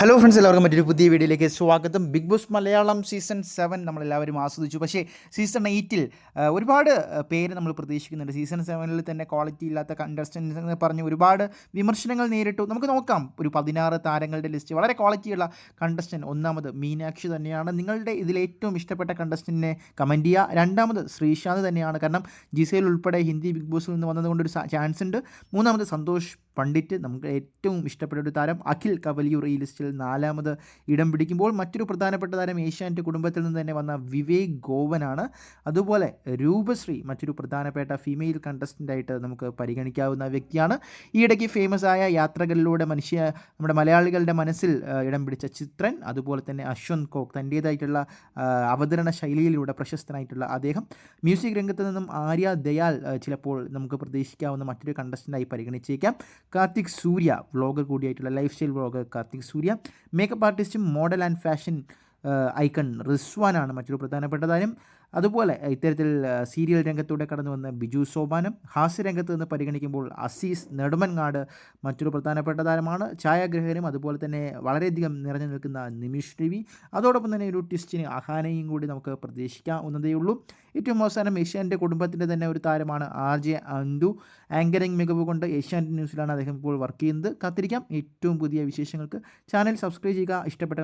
Hello friends എല്ലാവർക്കും മറ്റൊരു പുതിയ വീഡിയോയിലേക്ക് സ്വാഗതം. Bigg Boss Malayalam season seven നമ്മളെല്ലാവരും ആസ്വദിച്ചു. പക്ഷേ സീസൺ എയ്റ്റിൽ ഒരുപാട് പേര് നമ്മൾ പ്രതീക്ഷിക്കുന്നുണ്ട്. സീസൺ സെവനിൽ തന്നെ ക്വാളിറ്റി ഇല്ലാത്ത കണ്ടസ്റ്റൻസ് എന്ന് പറഞ്ഞ് ഒരുപാട് വിമർശനങ്ങൾ നേരിട്ടു. നമുക്ക് നോക്കാം. ഒരു പതിനാറ് താരങ്ങളുടെ ലിസ്റ്റ് വളരെ ക്വാളിറ്റിയുള്ള കണ്ടസ്റ്റൻ ഒന്നാമത് മീനാക്ഷി തന്നെയാണ്. നിങ്ങളുടെ ഇതിൽ ഏറ്റവും ഇഷ്ടപ്പെട്ട കണ്ടസ്റ്റന്റിനെ കമന്റ് ചെയ്യുക. രണ്ടാമത് ശ്രീശാന്ത് തന്നെയാണ്. കാരണം ജിസയിൽ ഉൾപ്പെടെ ഹിന്ദി ബിഗ് ബോസിൽ നിന്ന് വന്നതുകൊണ്ട് ഒരു ചാൻസ് ഉണ്ട്. മൂന്നാമത് സന്തോഷ് പണ്ഡിറ്റ് നമുക്ക് ഏറ്റവും ഇഷ്ടപ്പെട്ട ഒരു താരം. അഖിൽ കവലിയൂർ ഈ ലിസ്റ്റിൽ നാലാമത് ഇടം പിടിക്കുമ്പോൾ മറ്റൊരു പ്രധാനപ്പെട്ട താരം ഏഷ്യാനെറ്റ് കുടുംബത്തിൽ നിന്ന് തന്നെ വന്ന വിവേക് ഗോവനാണ്. അതുപോലെ രൂപശ്രീ മറ്റൊരു പ്രധാനപ്പെട്ട ഫീമെയിൽ കണ്ടസ്റ്റന്റായിട്ട് നമുക്ക് പരിഗണിക്കാവുന്ന വ്യക്തിയാണ്. ഈയിടയ്ക്ക് ഫേമസ് ആയ യാത്രകളിലൂടെ മനുഷ്യ നമ്മുടെ മലയാളികളുടെ മനസ്സിൽ ഇടം പിടിച്ച ചിത്രൻ അതുപോലെ തന്നെ അശ്വന്ത് കോക്ക് തന്റേതായിട്ടുള്ള അവതരണ ശൈലിയിലൂടെ പ്രശസ്തനായിട്ടുള്ള അദ്ദേഹം. മ്യൂസിക് രംഗത്ത് നിന്നും ആര്യ ദയാൽ ചിലപ്പോൾ നമുക്ക് പ്രതീക്ഷിക്കാവുന്ന മറ്റൊരു കണ്ടസ്റ്റന്റായി പരിഗണിച്ചേക്കാം. Karthik Surya vlogger കൂടിയായിട്ടുള്ള lifestyle vlogger Karthik Surya. Makeup artist, model, and fashion. Icon റിസ്വാനാണ് മറ്റൊരു പ്രധാനപ്പെട്ട താരം. അതുപോലെ ഇത്തരത്തിൽ സീരിയൽ രംഗത്തൂടെ കടന്നു വന്ന ബിജു സോപാനം ഹാസ്യ രംഗത്ത് നിന്ന് പരിഗണിക്കുമ്പോൾ അസീസ് നെടുമൻകാട് മറ്റൊരു പ്രധാനപ്പെട്ട താരമാണ്. ഛായാഗ്രഹകനും അതുപോലെ തന്നെ വളരെയധികം നിറഞ്ഞു നിൽക്കുന്ന നിമിഷ് രവി. അതോടൊപ്പം തന്നെ ഒരു ട്വിസ്റ്റിന് അഹാനയും കൂടി നമുക്ക് പ്രതീക്ഷിക്കാവുന്നതേ ഉള്ളൂ. ഏറ്റവും അവസാനം ഏഷ്യാന്റെ കുടുംബത്തിന്റെ തന്നെ ഒരു താരമാണ് ആർ ജെ അന്തു. ആങ്കറിംഗ് മികവ് കൊണ്ട് ഏഷ്യാനെറ്റ് ന്യൂസിലാണ് അദ്ദേഹം ഇപ്പോൾ വർക്ക് ചെയ്യുന്നത്. കാത്തിരിക്കാം. ഏറ്റവും പുതിയ വിശേഷങ്ങൾക്ക് ചാനൽ സബ്സ്ക്രൈബ് ചെയ്യുക. ഇഷ്ടപ്പെട്ട